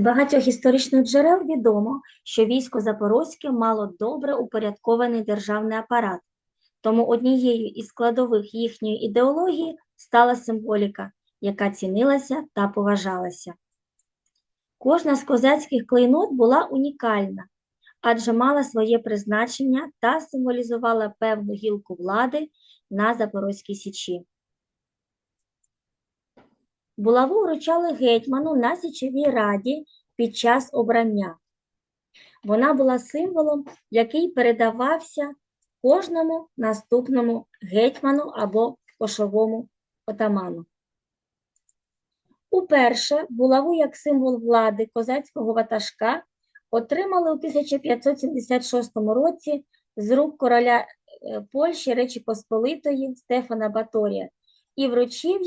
З багатьох історичних джерел відомо, що військо Запорозьке мало добре упорядкований державний апарат, тому однією із складових їхньої ідеології стала символіка, яка цінилася та поважалася. Кожна з козацьких клейнот була унікальна, адже мала своє призначення та символізувала певну гілку влади на Запорозькій Січі. Булаву вручали гетьману на Січовій раді під час обрання. Вона була символом, який передавався кожному наступному гетьману або кошовому отаману. Уперше булаву як символ влади козацького ватажка отримали у 1576 році з рук короля е, Польщі Речі Посполитої Стефана Баторія і вручив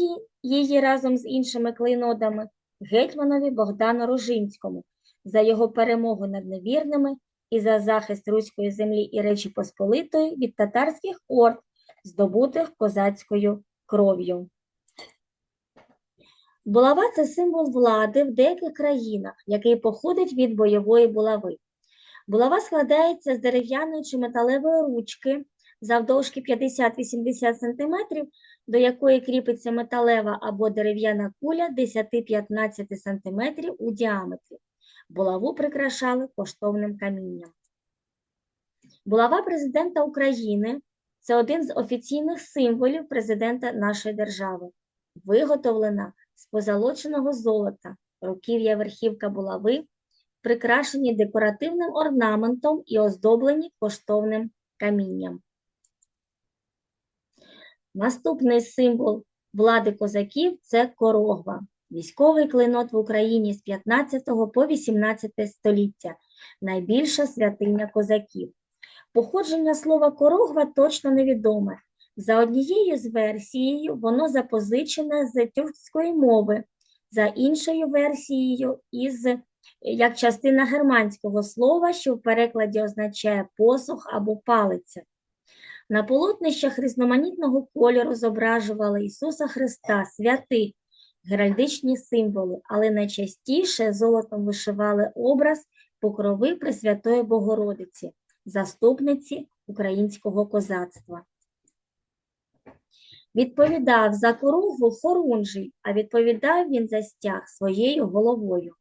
її разом з іншими клейнодами гетьманові Богдану Ружинському за його перемогу над невірними і за захист руської землі і Речі Посполитої від татарських орд, здобутих козацькою кров'ю. Булава це символ влади в деяких країнах, який походить від бойової булави. Булава складається з дерев'яної чи металевої ручки завдовжки 50-80 см, до якої кріпиться металева або дерев'яна куля 10-15 см у діаметрі. Булаву прикрашали коштовним камінням. Булава президента України це один з офіційних символів президента нашої держави, виготовлена з позолоченого золота, руків'я верхівка булави, прикрашені декоративним орнаментом і оздоблені коштовним камінням. Наступний символ влади козаків це корогва, військовий клинот в Україні з 15 по 18 століття, найбільша святиня козаків. Походження слова корогва точно невідоме. За однією з версією, воно запозичене з тюркської мови, за іншою версією, із як частина германського слова, що в перекладі означає посух або палиця. На полотнищах різноманітного кольору зображували Ісуса Христа, святих, геральдичні символи, але найчастіше золотом вишивали образ покрови Пресвятої Богородиці, заступниці українського козацтва. Відповідав за коругву Хорунжий, а відповідав він за стяг своєю головою.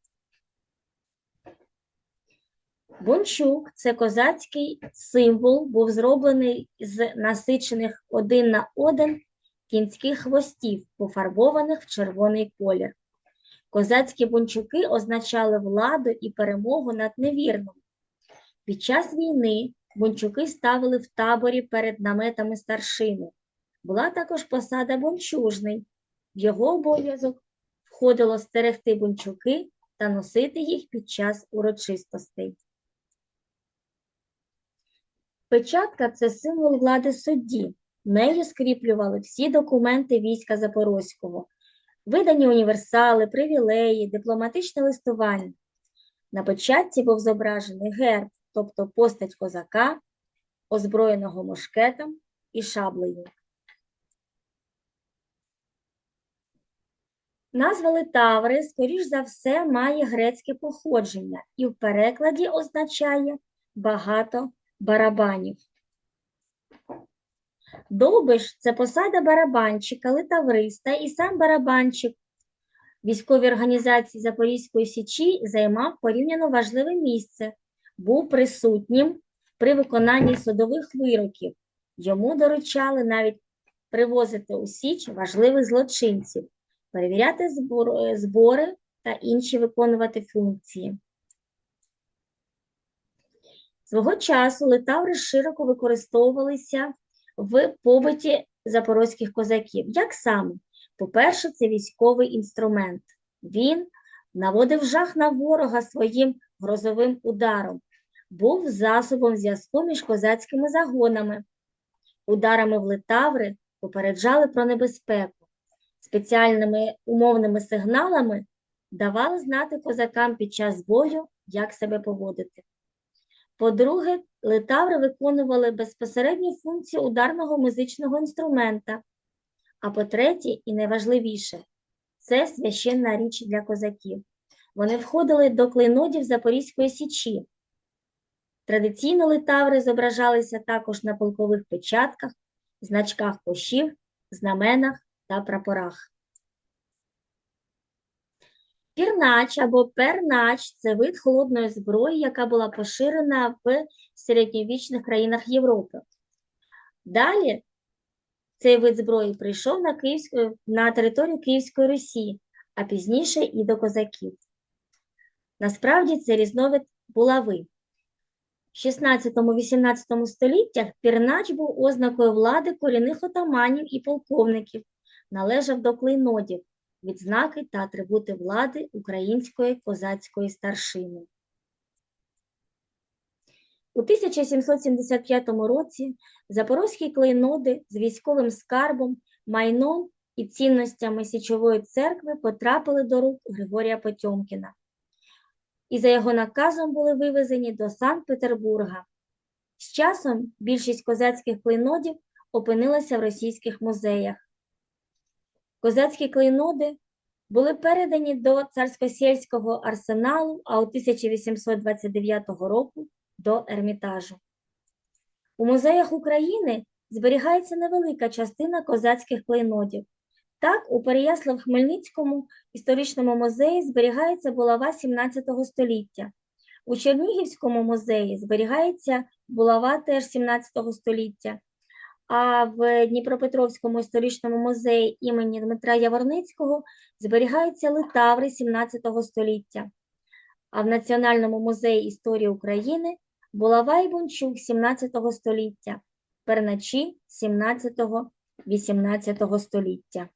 Бунчук це козацький символ, був зроблений з насичених один на один кінських хвостів, пофарбованих в червоний колір. Козацькі бунчуки означали владу і перемогу над невірним. Під час війни бунчуки ставили в таборі перед наметами старшини. Була також посада бунчужний. В його обов'язок входило стерегти бунчуки та носити їх під час урочистостей. Печатка це символ влади судді. Нею скріплювали всі документи війська Запорозького, видані універсали, привілеї, дипломатичне листування. На печатці був зображений герб, тобто постать козака, озброєного мушкетом і шаблею. Назва Литаври, скоріш за все, має грецьке походження і в перекладі означає багато барабанів. Довбиш це посада барабанщика, литавриста, і сам барабанщик військовій організації Запорізької Січі займав порівняно важливе місце, був присутнім при виконанні судових вироків. Йому доручали навіть привозити у Січ важливих злочинців, перевіряти збори та інші виконувати функції. Свого часу литаври широко використовувалися в побуті запорозьких козаків. Як саме? По-перше, це військовий інструмент. Він наводив жах на ворога своїм грозовим ударом, був засобом зв'язку між козацькими загонами. Ударами в литаври попереджали про небезпеку. Спеціальними умовними сигналами давали знати козакам під час бою, як себе поводити. По-друге, литаври виконували безпосередню функцію ударного музичного інструмента. А по-третє, і найважливіше, це священна річ для козаків. Вони входили до клейнодів Запорізької січі. Традиційно литаври зображалися також на полкових печатках, значках кошів, знаменах та прапорах. Пірнач або пернач це вид холодної зброї, яка була поширена в середньовічних країнах Європи. Далі цей вид зброї прийшов на, Київську, на територію Київської Русі, а пізніше і до козаків. Насправді це різновид булави. В 16-18 століттях пірнач був ознакою влади корінних отаманів і полковників, належав до клейнодів, відзнаки та атрибути влади української козацької старшини. У 1775 році запорозькі клейноди з військовим скарбом, майном і цінностями Січової церкви потрапили до рук Григорія Потьомкіна і за його наказом були вивезені до Санкт-Петербурга. З часом більшість козацьких клейнодів опинилася в російських музеях. Козацькі клейноди були передані до царськосельського арсеналу, а у 1829 року до Ермітажу. У музеях України зберігається невелика частина козацьких клейнодів. Так, у Переяслав-Хмельницькому історичному музеї зберігається булава 17 століття. У Чернігівському музеї зберігається булава теж 17 століття, а в Дніпропетровському історичному музеї імені Дмитра Яворницького зберігаються литаври 17 століття. А в Національному музеї історії України булава і бунчук 17 століття, перначі 17-18 століття.